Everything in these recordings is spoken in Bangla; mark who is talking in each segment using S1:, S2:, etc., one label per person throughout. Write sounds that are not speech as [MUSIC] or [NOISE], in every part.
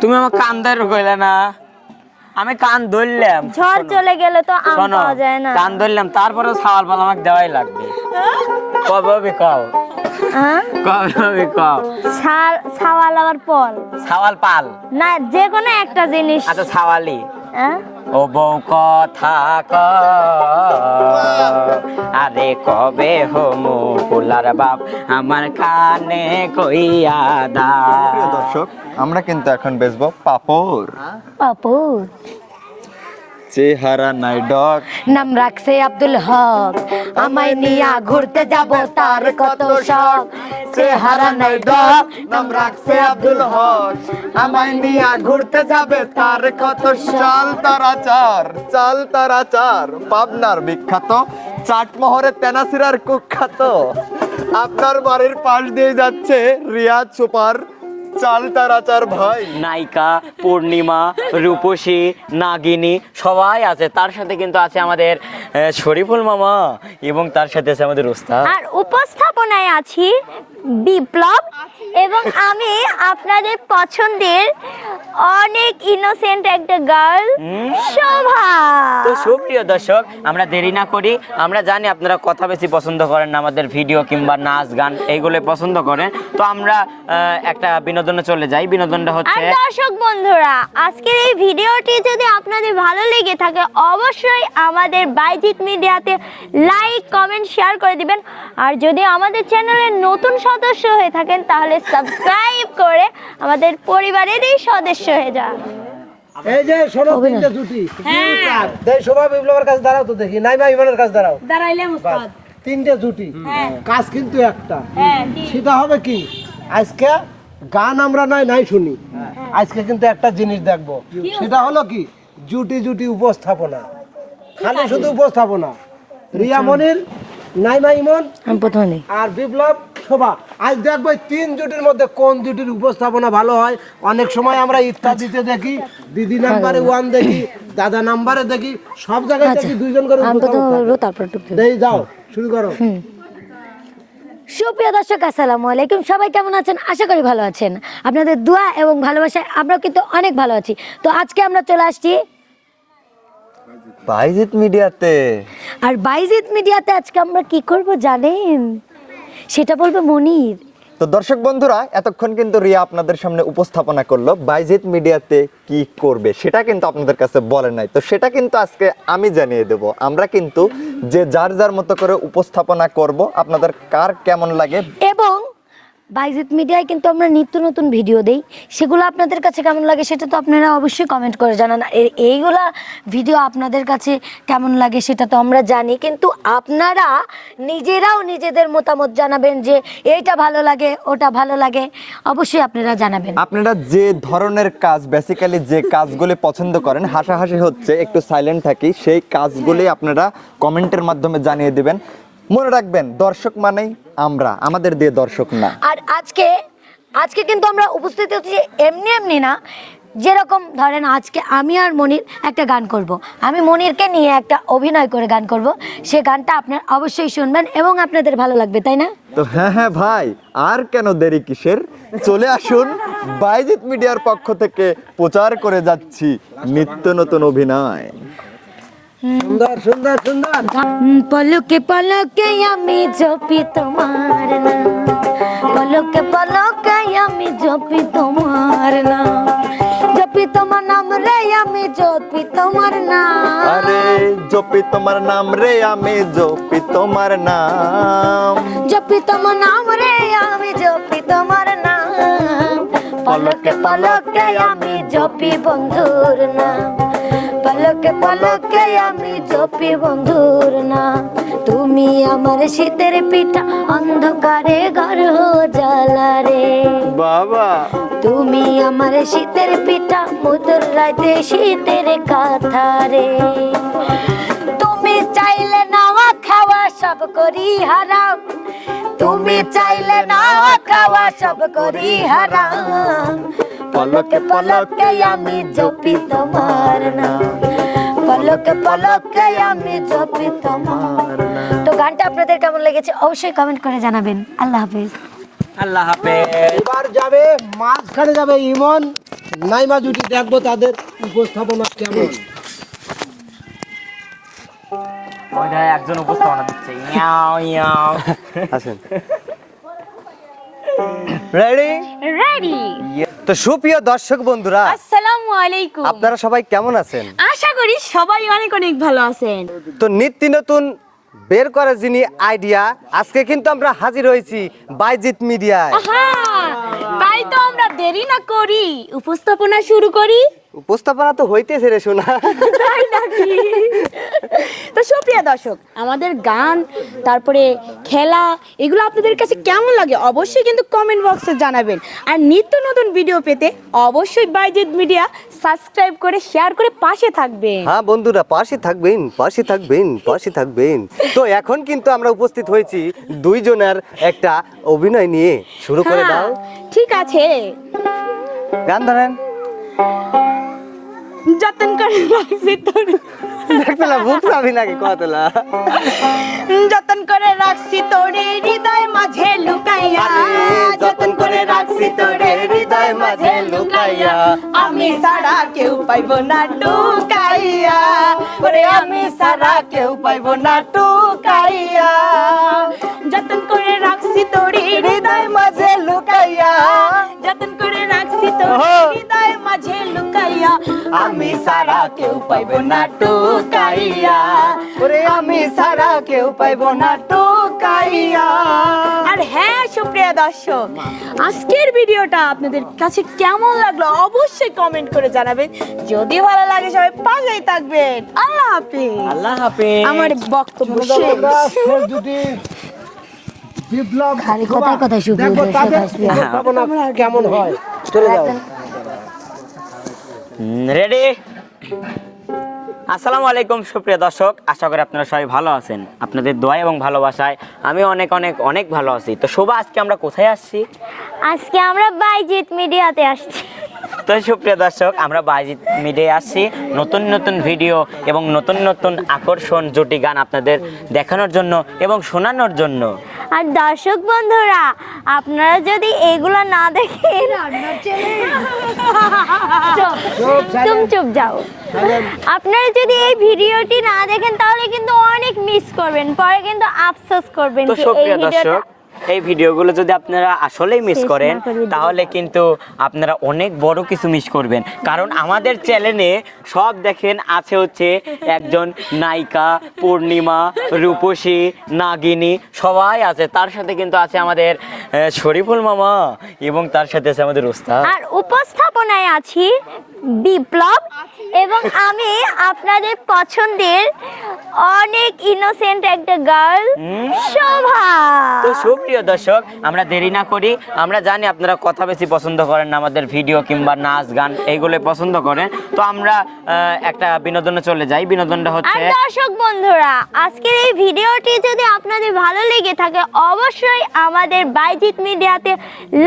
S1: তুমি আমার কান ধরে কইলে না। আমি কান ধরলাম।
S2: ঝড় চলে গেল তো আম পাওয়া যায় না।
S1: কান ধরলাম তারপরে সাওয়াল পাল আমাকে দেওয়াই লাগবে। কবে হবে কও?
S2: হ্যাঁ?
S1: কবে কও?
S2: সাওয়াল আবার পল।
S1: সাওয়াল পাল।
S2: না যে কোনো একটা জিনিস।
S1: আচ্ছা সাওয়ালি? ও বউ কথা ক আরে কবে হোমো পোলার বাপ আমার কানে কইয়া দা
S3: দর্শক আমরা কিন্তু এখন বেচবো পাপড়।
S2: পাপু
S3: চেহারা নাই ডগ।
S2: নাম রাখছে আব্দুল হক। আমায় নিয়া ঘুরতে যাব তার কত শখ। চেহারা নাই ডক
S3: নাম রাখছে আব্দুল হক। আমায় নিয়ে ঘুরতে যাবে তার কত চাল তারা চার চাল তারা চার পাবনার বিখ্যাত চাটমোহরে তেনাসিরার কুখ্যাত। আপনার বাড়ির পাশ দিয়ে যাচ্ছে রিয়াজ সুপার চাল তারা চার ভাই।
S1: নায়িকা পূর্ণিমা রূপসী নাগিনী সবাই আছে। তার সাথে কিন্তু আছে আমাদের আহ, শরীফুল মামা এবং তার সাথে আছে আমাদের ওস্তাদ।
S2: আর উপস্থাপনায় আছি বিপ্লব এবং আমি আপনাদের পছন্দের অনেক ইনোসেন্ট একটা গার্ল শোভা।
S1: তো সুপ্রিয় দর্শক আমরা দেরি না করি আমরা জানি আপনারা কথা বেশি পছন্দ করেন না আমাদের ভিডিও কিংবা নাচ গান এইগুলো পছন্দ করেন। তো আমরা একটা বিনোদনে চলে যাই। বিনোদনটা হচ্ছে
S2: দর্শক বন্ধুরা আজকের এই ভিডিওটি যদি আপনাদের ভালো লেগে থাকে অবশ্যই আমাদের বাইজিত মিডিয়াতে লাইক কমেন্ট শেয়ার করে দিবেন। আর যদি আমাদের চ্যানেলের নতুন সদস্য হয়ে থাকেন তাহলে সাবস্ক্রাইব করে আমাদের পরিবারেরই সদস্য হয়ে যান
S4: এই যে শোনো তিনটে জুটি। দেই শোভা বিপ্লবের কাছে দাঁড়াও তো দেখি। নাই ভাই ইমানের কাছে দাঁড়াও।
S2: দাঁড়াইলাম
S4: বাস, তিনটে জুটি। কাজ কিন্তু একটা।
S2: হ্যাঁ
S4: সেটা হবে কি? আজকে গান আমরা নাই নাই শুনি। আজকে কিন্তু একটা জিনিস দেখব। সেটা হলো কি? জুটি জুটি উপস্থাপনা। খালি শুধু উপস্থাপনা। রিয়া মনির নাইমা ইমন আর বিপ্লব শোভা আজ দেখব তিন জুটির মধ্যে কোন জুটির উপস্থাপনা ভালো হয়। অনেক সময় আমরা ইত্যাদিতে দেখি দিদি নাম্বারে ওয়ান দেখি দাদা নাম্বারে দেখি সব জায়গায় দেখি দুইজন করে যাও শুরু করো।
S2: সুপ্রিয় দর্শক আসসালামু আলাইকুম। সবাই কেমন আছেন? আশা করি ভালো আছেন। আপনাদের দোয়া এবং ভালোবাসায় আমরা কিন্তু অনেক ভালো আছি। তো আজকে আমরা চলে আসছি
S3: বাইজিত মিডিয়াতে।
S2: আর বাইজিত মিডিয়াতে আজকে আমরা কি করব জানেন? সেটা বলবে মনির।
S3: তো দর্শক বন্ধুরা এতক্ষণ কিন্তু রিয়া আপনাদের সামনে উপস্থাপনা করল বাইজিত মিডিয়াতে কি করবে সেটা কিন্তু আপনাদের কাছে বলে নাই। তো সেটা কিন্তু আজকে আমি জানিয়ে দেব। আমরা কিন্তু যে যার যার মতো করে উপস্থাপনা করব আপনাদের কার কেমন লাগে
S2: এবং বাইজিত মিডিয়ায় কিন্তু আমরা নিত্য নতুন ভিডিও দেই। সেগুলো আপনাদের কাছে কেমন লাগে সেটা তো আপনারা অবশ্যই কমেন্ট করে জানান। এইগুলা ভিডিও আপনাদের কাছে কেমন লাগে সেটা তো আমরা জানি। কিন্তু আপনারা নিজেরাও নিজেদের মতামত জানাবেন যে এইটা ভালো লাগে, ওটা ভালো লাগে। অবশ্যই আপনারা জানাবেন।
S3: আপনারা যে ধরনের কাজ বেসিক্যালি যে কাজগুলি পছন্দ করেন, হাসাহাসি হচ্ছে, একটু সাইলেন্ট থাকি, সেই কাজগুলি আপনারা কমেন্টের মাধ্যমে জানিয়ে দিবেন। মনে রাখবেন দর্শক মানেই আমরা আমাদের দিয়ে দর্শক না
S2: আর আজকে আজকে কিন্তু আমরা উপস্থিত হচ্ছি এমনি এমনি না যেরকম ধরেন আজকে আমি আর মনির একটা গান করব। আমি মনিরকে নিয়ে একটা অভিনয় করে গান করব। সে গানটা আপনার অবশ্যই শুনবেন এবং আপনাদের ভালো লাগবে তাই না
S3: তো হ্যাঁ হ্যাঁ ভাই আর কেন দেরি কিসের চলে আসুন বাইজিত মিডিয়ার পক্ষ থেকে প্রচার করে যাচ্ছি নিত্য নতুন অভিনয়
S4: সুন্দর সুন্দর সুন্দর
S2: উম, পলকে পলকে আমি জপি তোমার নাম পলকে পলকে আমি জপি তোমার নাম জপি তোমার নাম রে আমি জপি তোমার নাম
S3: আরে জপি তোমার নাম রে আমি জপি তোমার নাম
S2: জপি তোমার নাম রে আমি জপি তোমার নাম পলকে পলকে আমি জপি বন্ধুর নাম পলকে পলকে আমি জপি বন্ধুর নাম। তুমি আমার শীতের পিঠা অন্ধকারে ঘর জ্বালা রে
S3: বাবা।
S2: তুমি আমার শীতের পিঠা মধুর রাতে শীতের কথা রে তুমি চাইলে নাওয়া খাওয়া সব করি হারাম। তুমি চাইলে নাওয়া খাওয়া সব করি হারাম। পলকে পলকে আমি জপি তোমার নাম। পলকে পলকে আমি জপি তোমার তো গানটা আপনাদের কেমন লেগেছে অবশ্যই কমেন্ট করে জানাবেন। আল্লাহ হাফেজ।
S1: আল্লাহ হাফেজ।
S4: এবার যাবে মাঝখানে যাবে ইমন। নাইমা জুটি দেখব তাদের উপস্থাপনা কেমন।
S1: একজন উপস্থাপনা দিচ্ছে। ইয়াও ইয়াও।
S5: আসেন। রেডি
S6: রেডি
S5: তো সুপ্রিয় দর্শক বন্ধুরা
S6: আসসালামু আলাইকুম।
S5: আপনারা সবাই কেমন আছেন?
S6: আশা করি সবাই অনেক অনেক ভালো আছেন।
S5: তো নিত্য নতুন বের করা যিনি আইডিয়া আজকে কিন্তু আমরা হাজির হয়েছি বাইজিত মিডিয়ায়।
S6: হ্যাঁ তাই তো আমরা দেরি না করি উপস্থাপনা শুরু করি।
S5: উপস্থাপনা তো হইতেছে রে শোনা
S6: তাই নাকি? তো সুপ্রিয় দর্শক আমাদের গান তারপরে খেলা এগুলো আপনাদের কাছে কেমন লাগে অবশ্যই কিন্তু কমেন্ট বক্সে জানাবেন। আর নিত্য নতুন ভিডিও পেতে অবশ্যই বাইজেদ মিডিয়া সাবস্ক্রাইব করে শেয়ার করে পাশে থাকবেন।
S5: হ্যাঁ বন্ধুরা পাশে থাকবেন পাশে থাকবেন পাশে থাকবেন। তো এখন কিন্তু আমরা উপস্থিত হয়েছি দুইজনের একটা অভিনয় নিয়ে। শুরু করে
S6: হ্যাঁ,
S5: দাও।
S6: ঠিক আছে।
S5: গান ধরেন।
S6: যতন করে রাখছি তোর।
S5: দেখতলা বুক চাবি নাকি কতলা
S6: যতন করে রাখছি তোরে হৃদয় মাঝে লুকাইয়া। রাখছি তোরে হৃদয় মাঝে লুকাইয়া। আমি সারা কেউ পাইব না টুকাইয়া। ওরে আমি সারা কেউ পাইব না টুকাইয়া। যতন করে রাখছি তোরে হৃদয় মাঝে লুকাইয়া। যতন করে রাখছি তোরে হৃদয় মাঝে লুকাইয়া। আমি সারা কেউ পাইব না টুকাইয়া।
S5: ওরে আমি সারা কেউ পাইব না
S6: টোকাইয়া। আর হ্যাঁ সুপ্রিয়া দর্শক আজকের ভিডিওটা আপনাদের কাছে কেমন লাগল অবশ্যই কমেন্ট করে জানাবেন। যদি ভালো লাগে সবাই পাশেই থাকবেন। আল্লাহ হাফেজ।
S1: আল্লাহ হাফেজ।
S6: আমার বক্তব্য শেষ।
S4: বিপ্লব
S7: খালি
S4: তাদের
S7: আসবে।
S4: কেমন হয়। চলে যাও
S1: রেডি। আসসালামু আলাইকুম সুপ্রিয় দর্শক। আশা করি আপনারা সবাই ভালো আছেন। আপনাদের দোয়া এবং ভালোবাসায় আমি অনেক অনেক অনেক ভালো আছি। তো শোভা আজকে আমরা কোথায় আসছি?
S7: আজকে আমরা বাইজিত মিডিয়াতে আসছি।
S1: তো সুপ্রিয় দর্শক আমরা বাইজিৎ মিডিয়ায় আসছি। নতুন নতুন ভিডিও এবং নতুন নতুন আকর্ষণ জুটি গান আপনাদের দেখানোর জন্য এবং শোনানোর জন্য।
S7: আর দর্শক বন্ধুরা আপনারা যদি এগুলো না দেখেন চুপ,
S4: চুপ,
S7: তুমি চুপ যাও। আপনারা যদি এই ভিডিওটি না দেখেন তাহলে কিন্তু অনেক মিস করবেন পরে কিন্তু আফসোস করবেন যে এই ভিডিওটা
S1: দর্শক এই ভিডিওগুলো যদি আপনারা আসলেই মিস করেন তাহলে কিন্তু আপনারা অনেক বড় কিছু মিস করবেন। কারণ আমাদের চ্যানেলে সব দেখেন আছে হচ্ছে একজন নায়িকা পূর্ণিমা রূপসী নাগিনী সবাই আছে। তার সাথে কিন্তু আছে আমাদের শরীফুল মামা এবং তার সাথে আছে আমাদের ওস্তাদ।
S7: আর উপস্থাপনায় আছি বিপ্লব এবং আমি আপনাদের পছন্দের অনেক ইনোসেন্ট একটা গার্ল শোভা।
S1: তো সুপ্রিয় দর্শক আমরা দেরি না করি। আমরা জানি আপনারা কথা বেশি পছন্দ করেন না আমাদের ভিডিও কিংবা নাচ গান এইগুলো পছন্দ করেন। তো আমরা একটা বিনোদনে চলে যাই। বিনোদনটা হচ্ছে
S7: দর্শক বন্ধুরা আজকের এই ভিডিওটি যদি আপনাদের ভালো লেগে থাকে অবশ্যই আমাদের বাইজিত মিডিয়াতে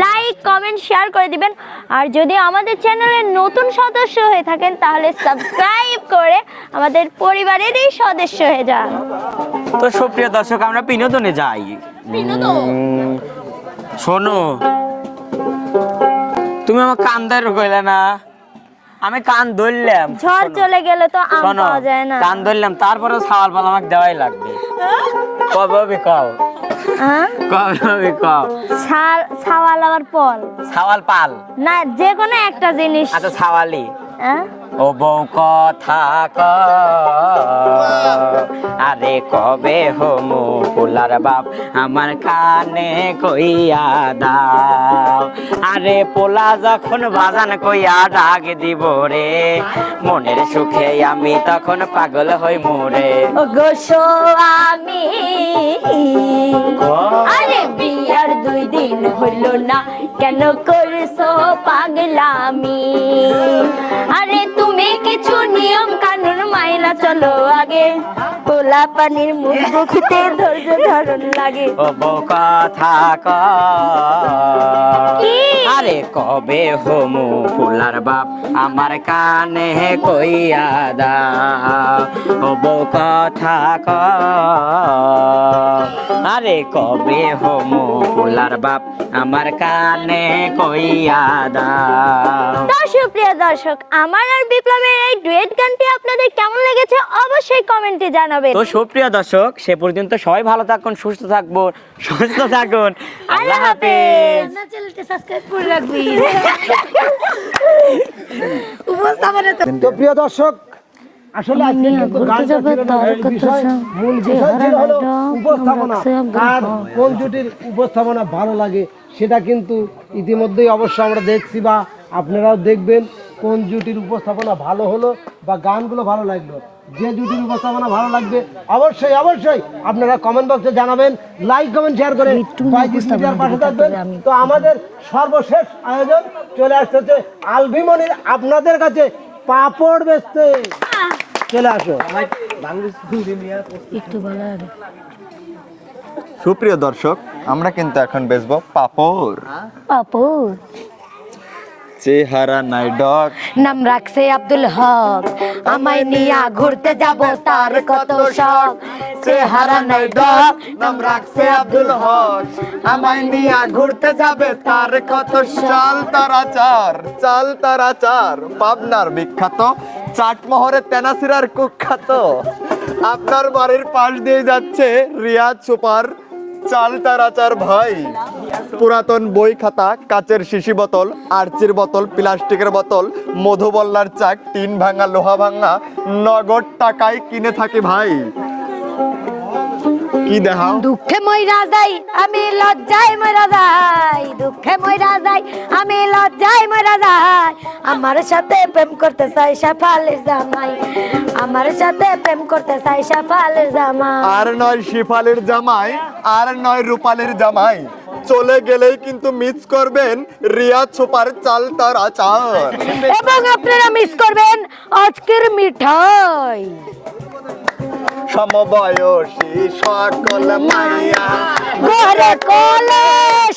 S7: লাইক কমেন্ট শেয়ার করে দিবেন। আর যদি আমাদের চ্যানেলের নতুন সদস্য হয়ে থাকেন তাহলে সাবস্ক্রাইব করে আমাদের পরিবারেরই সদস্য হয়ে যান।
S1: তো সুপ্রিয় দর্শক আমরা বিনোদনে যাই। শোনো। তুমি আমার কান ধরে কইলে না। আমি কান ধরলাম।
S7: ঝড় চলে গেলে তো আম পাওয়া যায় না।
S1: কান ধরলাম তারপরেও সাওয়াল পাল আমাকে দেওয়াই লাগবে। কবে কও?
S7: হ্যাঁ?
S1: কবে কও?
S7: আবার পল।
S1: সাওয়াল পাল?
S7: না যে কোনো একটা জিনিস।
S1: আচ্ছা সাওয়ালি
S7: হ্যাঁ?
S1: ও বউ কথা ক আরে কবে হোমু ফুলার বাপ আমার কানে কইয়া দাও। আরে পোলা যখন বাজান কইয়া ডাক দিব রে, মনের সুখে আমি তখন পাগল হই মোরে।
S7: ও গো আমি, আরে বিয়ার দুই দিন হইল না, কেন করছ পাগলামি? আরে তুমি কিছু
S2: মেয়েরা চলো আগে। পোলা পানির মুখ বুকুতে ধৈর্য ধরন লাগে।
S1: ও কথা? আরে কবে হমু ফুলার বাপ আমার কানে কইয়া দা ও বউ কথা ক আরে কবে হমু ফুলার বাপ আমার কানে কইয়া দা
S2: দর্শক প্রিয় দর্শক আমার আর বিপ্লবের এই ডুয়েট গানটি আপনাদের কেমন লেগেছে অবশ্যই কমেন্টে জানাবেন।
S1: তো সুপ্রিয় দর্শক সে পর্যন্ত সবাই ভালো থাকুন সুস্থ থাকব সুস্থ থাকুন। আল্লাহ হাফেজ।
S2: চ্যানেলটা সাবস্ক্রাইব করে রাখবি। [LAUGHS] উপস্থাপনা তো
S4: প্রিয় দর্শক আসলে আজকে কিন্তু গানটা ছিল না মূল বিষয় মূল বিষয় ছিল হলো উপস্থাপনা। কার কোন জুটির উপস্থাপনা ভালো লাগে সেটা কিন্তু ইতিমধ্যেই অবশ্য আমরা দেখছি বা আপনারাও দেখবেন। কোন জুটির উপস্থাপনা ভালো হলো বা গানগুলো ভালো লাগল যে জুটির উপস্থাপনা ভালো লাগবে অবশ্যই অবশ্যই আপনারা কমেন্ট বক্সে জানাবেন লাইক কমেন্ট শেয়ার করে পাশে থাকবেন। তো আমাদের সর্বশেষ আয়োজন চলে আসতেছে আলভিমনির আপনাদের কাছে পাপড় বেচতে। চলে আসো।
S3: সুপ্রিয় দর্শক আমরা কিন্তু এখন বেচবো পাপড়।
S2: পাপু
S3: চেহারা নাই ডক
S2: নাম রাখছে আব্দুল হক। আমায় নিয়া ঘুরতে যাব তার কত শখ। চেহারা নাই ডক
S3: নাম রাখছে আব্দুল হক। আমায় নিয়া ঘুরতে যাবে তার কত চাল তারা চার চাল তারা চার পাবনার বিখ্যাত চাটমোহরে তেনাসিরার কুখ্যাত। আপনার বাড়ির পাশ দিয়ে যাচ্ছে রিয়াজ সুপার চাল আচার ভাই। পুরাতন বই খাতা, কাচের শিশি বোতল, আর্চির বোতল, প্লাস্টিকের বোতল, মধুবল্লার চাক, টিন ভাঙা, লোহা ভাঙা, নগদ টাকায় কিনে থাকি ভাই। কি দেখাও?
S2: দুঃখে ময়রা যাই আমি লজ্জায় মরা যাই। দুঃখে ময়রা যাই আমি লজ্জায় মরা যাই। আমার সাথে প্রেম করতে চাই সাফালের জামাই। আমার সাথে প্রেম করতে চাই সাফালের জামাই।
S3: আর নয় শিফালের জামাই আর নয় রূপালের জামাই। চলে গেলেই কিন্তু মিস করবেন রিয়া ছোপার চাল তার আচার।
S2: এবং আপনারা মিস করবেন আজকের মিঠাই।
S3: সমবয়সী সকল মাইয়া।
S2: ঘরে কোলে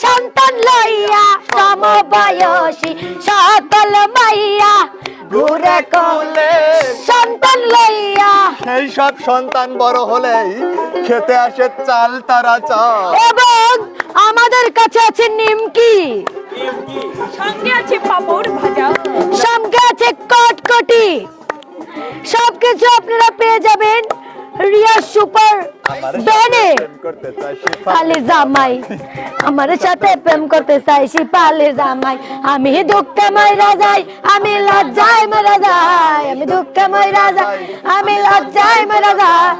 S2: সন্তান লইয়া সমবয়সী সকল মাইয়া। ঘুরে কোলে সন্তান লইয়া
S3: সেই সব সন্তান বড় হলেই খেতে আসে চাল তারা চাল।
S2: এবং আমাদের কাছে আছে নিমকি
S6: সঙ্গে আছে পাপড় ভাজা।
S2: সঙ্গে আছে কটকটি। সবকিছু আপনারা পেয়ে যাবেন। রিয়া সুপার
S3: শিফা।
S2: পালে জামাই আমার সাথে প্রেম করতে চাই সে পালে জামাই। আমি দুঃখে ময়রা যাই আমি লজ্জায় মরা যাই। আমি দুঃখে ময়রা যাই আমি লজ্জায় মরা যাই।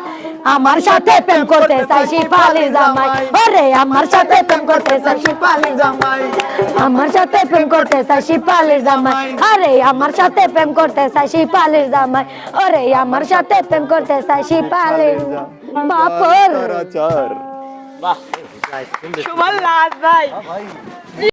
S2: আমার সাথে প্রেম করতে চাই সে পালে জামাই। ওরে আমার সাথে প্রেম করতে চাই সে পালে
S3: জামাই।
S2: আমার সাথে প্রেম করতে চাই শিপালের জামাই। আরে আমার সাথে প্রেম করতে চাই শিপালের জামাই। আরে আমার সাথে প্রেম করতে চাই শিপালের বাপর
S3: তারা বাহ
S6: সুবল লাজ ভাই।